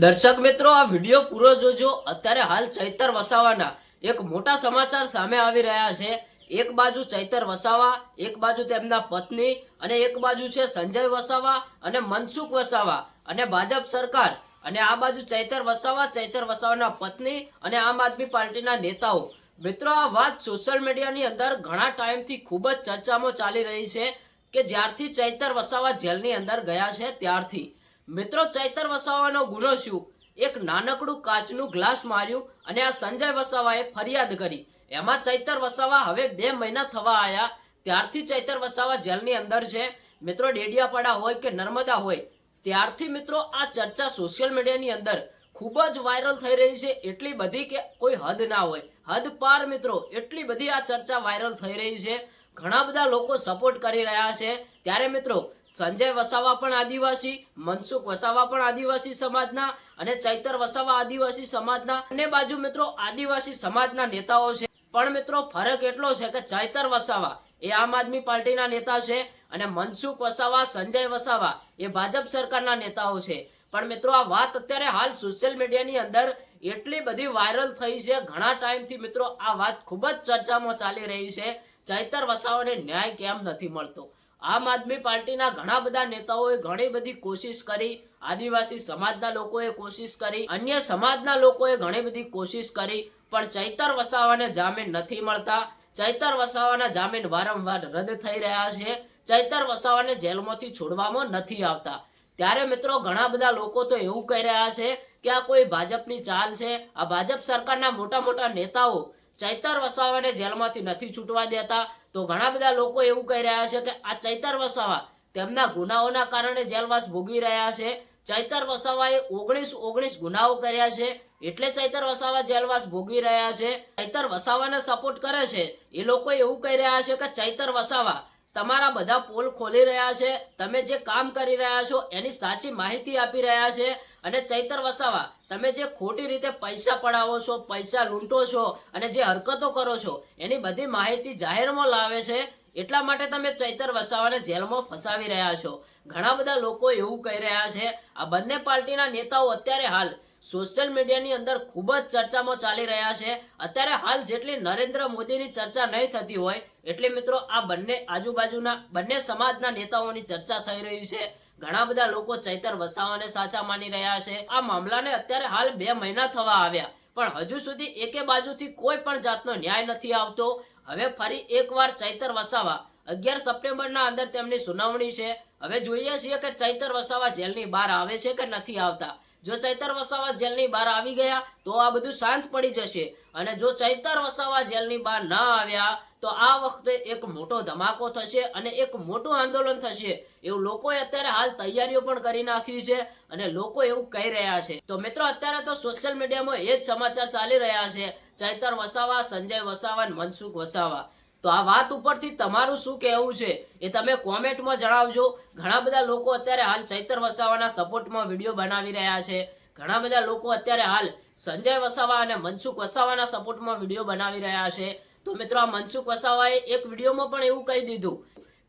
દર્શક મિત્રો, આ વીડિયો પૂરો જોજો. અત્યારે હાલ ચૈતર વસાવાના એક મોટા સમાચાર સામે આવી રહ્યા છે. એક બાજુ ચૈતર વસાવા, એક બાજુ તેમના પત્ની અને એક બાજુ છે સંજય વસાવા અને મનસુખ વસાવા અને ભાજપ સરકાર. અને આ બાજુ ચૈતર વસાવા, ચૈતર વસાવાના પત્ની અને આમ આદમી પાર્ટીના નેતાઓ. મિત્રો, આ વાત સોશિયલ મીડિયાની અંદર ઘણા ટાઈમથી ખૂબ જ ચર્ચામાં ચાલી રહી છે કે જ્યારથી ચૈતર વસાવા જેલની અંદર ગયા છે, ત્યારથી. મિત્રો ચૈતર વસાવાનો ગુનો શું? એક નાનકડું કાચનું ગ્લાસ માર્યું અને આ સંજય વસાવાએ ફરિયાદ કરી. એમાં ચૈતર વસાવા હવે બે મહિના થવા આવ્યા ત્યારથી ચૈતર વસાવા જેલની અંદર છે. મિત્રો ડેડિયાપાડા હોય કે નર્મદા હોય, ત્યારથી મિત્રો આ ચર્ચા સોશિયલ મીડિયાની અંદર ખૂબ જ વાયરલ થઈ રહી છે. એટલી બધી કે કોઈ હદ ના હોય. હદ પાર મિત્રો, એટલી બધી આ ચર્ચા વાયરલ થઈ રહી છે. ઘણા બધા લોકો સપોર્ટ કરી રહ્યા છે. ત્યારે મિત્રો સંજય વસાવા પણ આદિવાસી, મનસુખ વસાવા પણ આદિવાસી સમાજના અને ચૈતર વસાવા આદિવાસી સમાજના. બંને બાજુ મિત્રો આદિવાસી સમાજના નેતાઓ છે. પણ મિત્રો ફરક એટલો છે કે ચૈતર વસાવા એ આમ આદમી પાર્ટીના નેતા છે અને મનસુખ વસાવા, સંજય વસાવા એ ભાજપ સરકારના નેતાઓ છે. પણ મિત્રો આ વાત અત્યારે હાલ સોશિયલ મીડિયાની અંદર એટલી બધી વાયરલ થઈ છે. ઘણા ટાઈમથી મિત્રો આ વાત ખૂબ જ ચર્ચામાં ચાલી રહી છે. ચૈતર વસાવાને ન્યાય કેમ નથી મળતો? આમ આદમી પાર્ટીના ઘણા બધા નેતાઓએ ઘણી બધી કોશિશ કરી, આદિવાસી સમાજના લોકોએ કોશિશ કરી, અન્ય સમાજના લોકોએ ઘણી બધી કોશિશ કરી, પણ ચૈતર વસાવાને જામીન નથી મળતા. ચૈતર વસાવાના જામીન વારંવાર રદ થઈ રહ્યા છે. ચૈતર વસાવાને જેલમાંથી છોડવામાં નથી આવતા. ત્યારે મિત્રો ઘણા બધા લોકો તો એવું કહી રહ્યા છે કે આ કોઈ ભાજપની ચાલ છે. આ ભાજપ સરકારના મોટા મોટા નેતાઓ ચૈતર વસાવાને જેલમાંથી નથી છૂટવા દેતા. તો ઘણા બધા લોકો એવું કહી રહ્યા છે કે આ ચૈતર વસાવા તેમના ગુનાઓના કારણે જેલવાસ ભોગવી રહ્યા છે. ચૈતર વસાવાએ ઓગણીસ ઓગણીસ ગુનાઓ કર્યા છે. એટલે ચૈતર વસાવા જેલવાસ ભોગવી રહ્યા છે. ચૈતર વસાવાને સપોર્ટ કરે છે. એ લોકો એવું કહી રહ્યા છે કે ચૈતર વસાવા તમારા બધા પોલ ખોલી રહ્યા છે, તમે જે કામ કરી રહ્યા છો એની સાચી માહિતી આપી રહ્યા છે અને ચૈતર વસાવા, તમે જે ખોટી રીતે પૈસા પડાવો છો, પૈસા લૂંટો છો અને જે હરકતો કરો છો, એની બધી માહિતી જાહેરમાં લાવે છે, એટલા માટે તમે ચૈતર વસાવાને જેલમાં ફસાવી રહ્યા છો. ઘણા બધા લોકો એવું કહી રહ્યા છે, આ બંને પાર્ટીના નેતાઓ અત્યારે હાલ સોશિયલ મીડિયાની અંદર ખૂબ જ ચર્ચામાં ચાલી રહ્યા છે. અત્યારે હાલ જેટલી નરેન્દ્ર મોદીની ચર્ચા નહીં થતી હોય, એટલે મિત્રો આ બંને આજુબાજુના, બંને સમાજના નેતાઓની ચર્ચા થઈ રહી છે. ઘણા બધા લોકો ચૈતર વસાવાને સાચા માની રહ્યા છે. આ મામલાને અત્યારે હાલ બે મહિના થવા આવ્યા, પણ હજુ સુધી એકે બાજુથી કોઈ પણ જાતનો ન્યાય નથી આવતો. હવે ફરી એકવાર ચૈતર વસાવા, અગિયાર સપ્ટેમ્બરના અંદર તેમની સુનાવણી છે. હવે જોઈએ છીએ કે ચૈતર વસાવા જેલની બહાર આવે છે કે નથી આવતા. જો ચૈતર વસાવા જેલની બહાર આવી ગયા, તો આ બધું શાંત પડી જશે. અને જો ચૈતર વસાવા જેલની બહાર ન આવ્યા, તો આ વખતે એક મોટો ધમાકો થશે અને એક મોટું આંદોલન થશે. એવું લોકોએ અત્યારે હાલ તૈયારીઓ પણ કરી નાખી છે અને લોકો એવું કહી રહ્યા છે. તો મિત્રો, અત્યારે તો સોશિયલ મીડિયામાં એ જ સમાચાર ચાલી રહ્યા છે. ચૈતર વસાવા, સંજય વસાવા મનસુખ વસાવા. તો આ વાત ઉપરથી તમારું શું કહેવું છે એ તમે કોમેન્ટમાં જણાવજો. ઘણા બધા લોકો અત્યારે હાલ ચૈતર વસાવાના સપોર્ટમાં વીડિયો બનાવી રહ્યા છે. ઘણા બધા લોકો અત્યારે હાલ સંજય વસાવા અને મનસુખ વસાવાના સપોર્ટમાં વીડિયો બનાવી રહ્યા છે. તો મિત્રો, આ મનસુખ વસાવાએ એક વિડીયોમાં પણ એવું કહી દીધું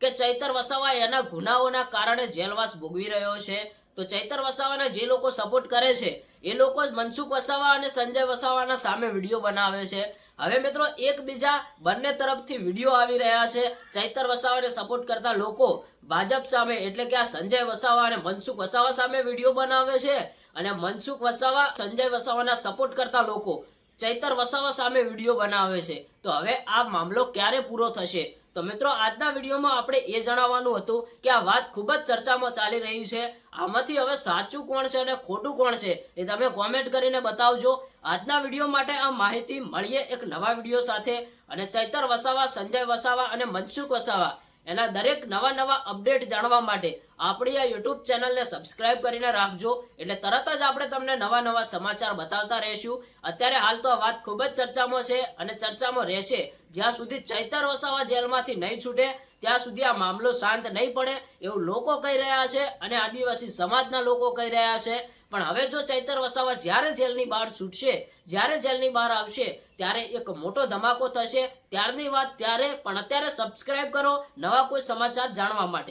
કે ચૈતર વસાવા એના ગુનાઓના કારણે જેલવાસ ભોગવી રહ્યો છે. તો ચૈતર વસાવાને જે લોકો સપોર્ટ કરે છે, એ લોકો જ મનસુખ વસાવા અને સંજય વસાવાના સામે વીડિયો બનાવે છે. હવે મિત્રો, એકબીજા બંને તરફથી વીડિયો આવી રહ્યા છે. ચૈતર વસાવાને સપોર્ટ કરતા લોકો ભાજપ સામે, એટલે કે આ સંજય વસાવા અને મનસુખ વસાવા સામે વીડિયો બનાવે છે. અને મનસુખ વસાવા, સંજય વસાવાના સપોર્ટ કરતા લોકો ચૈતર વસાવા સામે વીડિયો બનાવે છે. તો હવે આ મામલો ક્યારે પૂરો થશે? તો મિત્રો, આજના વિડીયોમાં આપણે એ જણાવવાનું હતું કે આ વાત ખૂબ જ ચર્ચામાં ચાલી રહી છે. આમાંથી હવે સાચું કોણ છે અને ખોટું કોણ છે એ તમે કોમેન્ટ કરીને બતાવજો. આજના વીડિયો માટે આ માહિતી મળીએ એક નવા વીડિયો સાથે. અને ચૈતર વસાવા, સંજય વસાવા અને મનસુખ વસાવા. એના દરેક નવા નવા અપડેટ જાણવા માટે આપણી આ યુટ્યુબ ચેનલને સબસ્ક્રાઇબ કરીને રાખજો. એટલે તરત જ આપણે તમને નવા નવા સમાચાર બતાવતા રહીશું. અત્યારે હાલ તો આ વાત ખૂબ જ ચર્ચામાં છે અને ચર્ચામાં રહેશે. જ્યાં સુધી ચૈતર વસાવા જેલમાંથી નહીં છૂટે, ત્યાં સુધી આ મામલો શાંત નહીં પડે એવું લોકો કહી રહ્યા છે અને આદિવાસી સમાજના લોકો કહી રહ્યા છે. પણ હવે જો ચૈતર વસાવા જ્યારે જેલની બહાર છૂટશે, જ્યારે જેલની બહાર આવશે, ત્યારે એક મોટો ધમાકો થશે. ત્યારની વાત ત્યારે, પણ અત્યારે સબસ્ક્રાઇબ કરો નવા કોઈ સમાચાર જાણવા માટે.